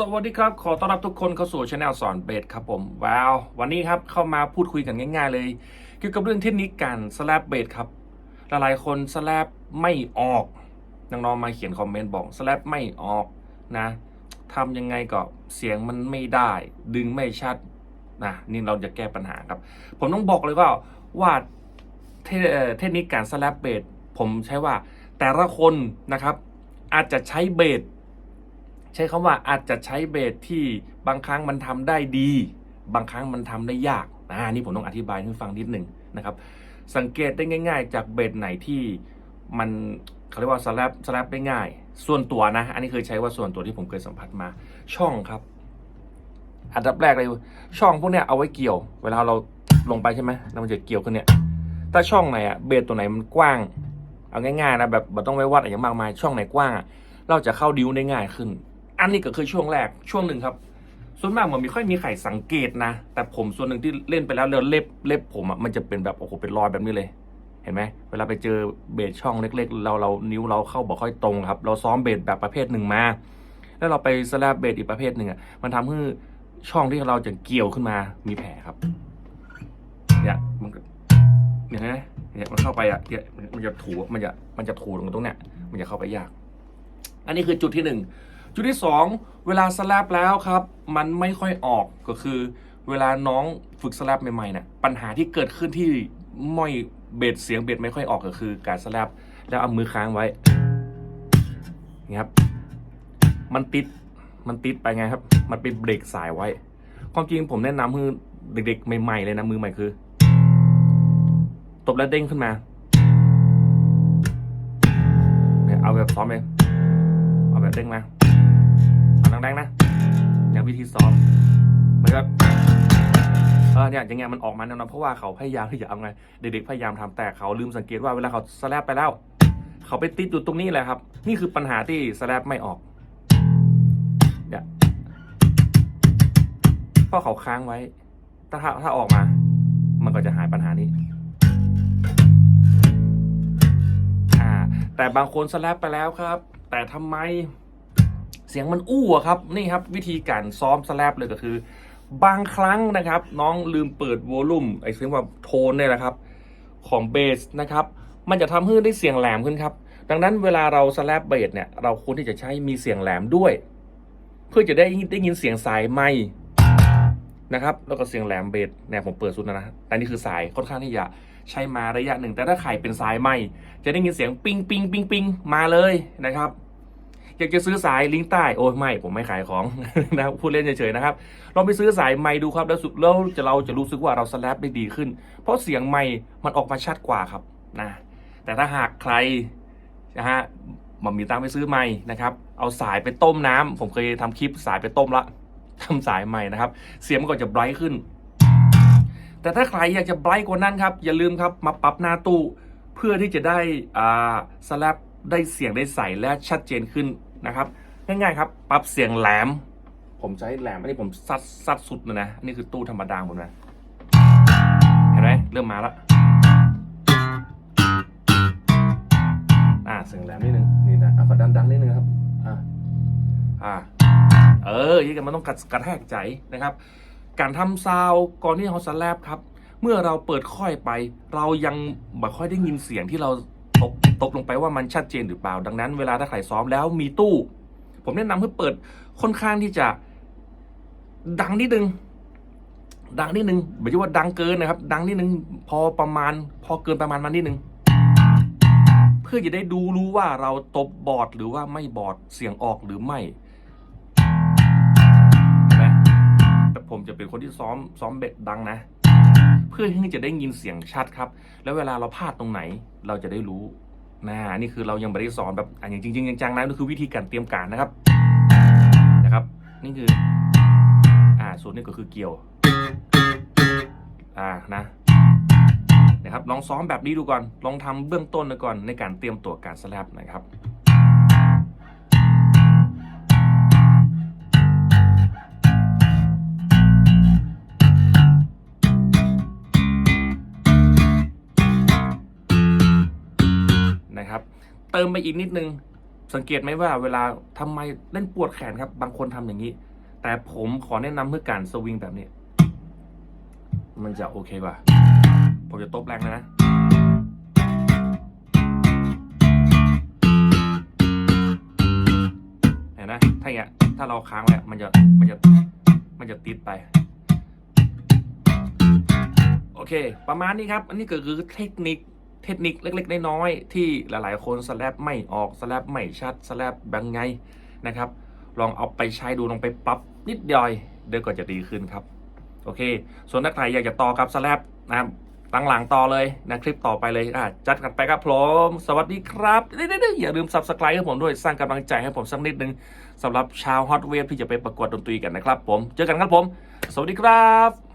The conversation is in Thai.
สวัสดีครับ ขอต้อนรับทุกคนเข้าสู่ช anel สอนเบสครับผม ว้าว วันนี้ครับเข้ามาพูดคุยกันง่ายๆเลย เกี่ยวกับเรื่องเทคนิคการสแลปเบสครับ หลายๆคนสแลปไม่ออกน้องๆมาเขียนคอมเมนต์บอกสแลปไม่ออกนะทำยังไงก็เสียงมันไม่ได้ ดึงไม่ชัดนะนี่เราจะแก้ปัญหาครับ ผมต้องบอกเลยว่าว่าเทคนิคการสแลปเบสผมใช้ว่าแต่ละคนนะครับอาจจะใช้เบส ช้คำว่าอาจจะใช้เบสที่บางครั้งมันทำได้ดี บางครั้งมันทำได้ยากอ่านี่ผมต้องอธิบายให้ฟังนิดหนึ่งนะครับ สังเกตได้ง่าย ๆ จากเบสไหนที่มันเขาเรียกว่าสแลปสแลปได้ง่าย ส่วนตัวนะ อันนี้เคยใช้ว่าส่วนตัวที่ผมเคยสัมผัสมา ช่องครับ อันดับแรกเลย ช่องพวกเนี้ยเอาไว้เกี่ยว เวลาเราลงไปใช่ไหมแล้วมันจะเกี่ยวขึ้นเนี่ยถ้าช่องไหนอะเบสตัวไหนมันกว้าง เอาง่ายๆนะแบบไม่ต้องไปวัดอะไรมากมาย ช่องไหนกว้างอะเราจะเข้าดิวได้ง่ายขึ้น อันนี้ก็คือช่วงแรกช่วงหนึ่งครับ ส่วนมากมันไม่ค่อยมีใครสังเกตนะ แต่ผมส่วนหนึ่งที่เล่นไปแล้วเล็บเล็บผมอะมันจะเป็นแบบโอ้โหเป็นรอยแบบนี้เลย เห็นไหมเวลาไปเจอเบสช่องเล็ก ๆ เราเรานิ้วเราเข้าบอกค่อยตรงครับ เราซ้อมเบสแบบประเภทหนึ่งมา แล้วเราไปสแลบเบสอีกประเภทหนึ่งอะมันทำให้ช่องที่เราจะเกี่ยวขึ้นมามีแผลครับเนี่ยมันก็นี่ยนะเนี่ยมันเข้าไปอะเนี่ยมันจะถูมันจะมันจะถูตรงตรงเนี้ยมันจะเข้าไปยาก อันนี้คือจุดที่หนึ่ง จุดที่สองเวลาสแลปแล้วครับ มันไม่ค่อยออกก็คือ เวลาน้องฝึกสแลปใหม่ๆเนี่ยปัญหาที่เกิดขึ้นที่ไม่เบสเสียงเบสไม่ค่อยออกก็คือ การสแลปแล้วเอามือค้างไว้นี่ครับมันติดมันติดไปไงครับ มันเป็นเบรกสายไว้ ความจริงผมแนะนำให้เด็กๆ ใหม่ๆเลยนะมือใหม่คือ ตบแล้วเด้งขึ้นมาเนี่ยเอาแบบซ้อมเองเอาแบบเด้งมา วิธีซ้อมเหมันก็เออเนี่ยอย่างเงี้ยมันออกมาแน่นอนเพราะว่าเขาพยายามที่จะเอาไงเด็กๆพยายามทำแต่เขาลืมสังเกตว่าเวลาเขาสแลปไปแล้ว เขาไปติดอยู่ตรงนี้แหละครับ นี่คือปัญหาที่สแลปไม่ออกเนี่ยเพราะเขาค้างไว้ ถ้าถ้าออกมา มันก็จะหายปัญหานี้อ่าแต่บางคนสแลปไปแล้วครับ แต่ทำไม เสียงมันอู้อะครับ นี่ครับ วิธีการซ้อมสแลปเลยก็คือ บางครั้งนะครับ น้องลืมเปิดโวลูมไอ้เสียงว่าโทนเนี่ยแหละครับ ของเบสนะครับ มันจะทำให้ได้เสียงแหลมขึ้นครับ ดังนั้นเวลาเราสแลปเบสเนี่ย เราควรที่จะใช้มีเสียงแหลมด้วย เพื่อจะได้ได้ยินเสียงสายไม้นะครับ แล้วก็เสียงแหลมเบสเนี่ยผมเปิดสุดแล้วนะแต่นี่คือสายค่อนข้างที่จะใช้มาระยะหนึ่ง แต่ถ้าไข่เป็นสายไม้จะได้ยินเสียงปิงปิงปิงปิงมาเลยนะครับ อยากจะซื้อสายลิงก์ใต้โอ้ยไม่ผมไม่ขายของนะพูดเล่นเฉยๆนะครับลองไปซื้อสายไม้ดูครับแล้วสุดแล้วจะเราจะรู้สึกว่าเราสแลปได้ดีขึ้น เพราะเสียงไม้มันออกมาชัดกว่าครับนะแต่ถ้าหากใครนะฮะมันมีตังไปซื้อไม้นะครับ เอาสายไปต้มน้ำผมเคยทำคลิปสายไปต้มละทำสายใหม่นะครับ เสียงมันก็จะไบรท์ขึ้น แต่ถ้าใครอยากจะไบรท์กว่านั้นครับ อย่าลืมครับมาปรับหน้าตู้ เพื่อที่จะได้อ่าสแลปได้เสียงได้ใสและชัดเจนขึ้น นะครับง่ายๆครับปรับเสียงแหลม ผมใช้แหลมอันนี้ผมซัดซัดสุดเลยนะนี่คือตู้ธรรมดาผมนะเห็นไหมเริ่มมาแล้วอ่าเสียงแหลมนิดนึงนี่นะเอาขอดังๆนิดนึงครับอ่าอ่าเออยี่กันมันต้องกระกระแทกใจนะครับ การทำซาวด์ก่อนที่เขาสแลปครับ เมื่อเราเปิดค่อยไป เรายังไม่ค่อยได้ยินเสียงที่เรา ตบลงไปว่ามันชัดเจนหรือเปล่า ดังนั้นเวลาถ้าใครซ้อมแล้วมีตู้ ผมแนะนำให้เปิดค่อนข้างที่จะดังนิดนึง ดังนิดนึงไม่ใช่ว่าดังเกินนะครับ ดังนิดนึงพอประมาณ พอเกินประมาณมานิดนึงเพื่อจะได้ดูรู้ว่าเราตบบอดหรือว่าไม่บอดเสียงออกหรือไม่ไหมแต่ผมจะเป็นคนที่ซ้อมซ้อมเบ็ดดังนะ เพื่อที่จะได้ยินเสียงชัดครับ แล้วเวลาเราพลาดตรงไหน เราจะได้รู้ นะนี่คือเรายังไม่ได้สอนแบบอันอย่างจริงๆจังๆนะนี่คือวิธีการเตรียมการนะครับนะครับ นี่คืออ่าส่วนนี้ก็คือเกี่ยวอ่านะนะครับลองซ้อมแบบนี้ดูก่อนลองทำเบื้องต้นก่อนในการเตรียมตัวการสแลปนะครับนะครับ เติมไปอีกนิดนึง สังเกตไหมว่าเวลาทำไมเล่นปวดแขนครับ บางคนทำอย่างนี้ แต่ผมขอแนะนำเพื่อการสวิงแบบนี้ มันจะโอเคกว่า ผมจะตบแรงนะเห็นไหมถ้าอย่าง ถ้าเราค้างแล้วมันจะมันจะมันจะติดไปโอเค ประมาณนี้ครับ อันนี้ก็คือเทคนิค เทคนิคเล็กๆ น้อยๆที่หลายๆ คนสแลบไม่ออกสแลบไม่ชัดสแลบแบบไงนะครับ ลองเอาไปใช้ดูลองไปปรับนิดเดียวเดี๋ยวก็จะดีขึ้นครับ โอเค ส่วนนักไทยอยากจะต่อกับสแลบนะครับตั้งหลังต่อเลยนะคลิปต่อไปเลยอะจัดกันไปครับผมสวัสดีครับเด้ๆๆอย่าลืม subscribe ให้ผมด้วยสร้างกำลังใจให้ผมสักนิดนึงสำหรับชาวฮอตเวฟที่จะไปประกวดดนตรีกันนะครับผม เจอกันครับผม สวัสดีครับ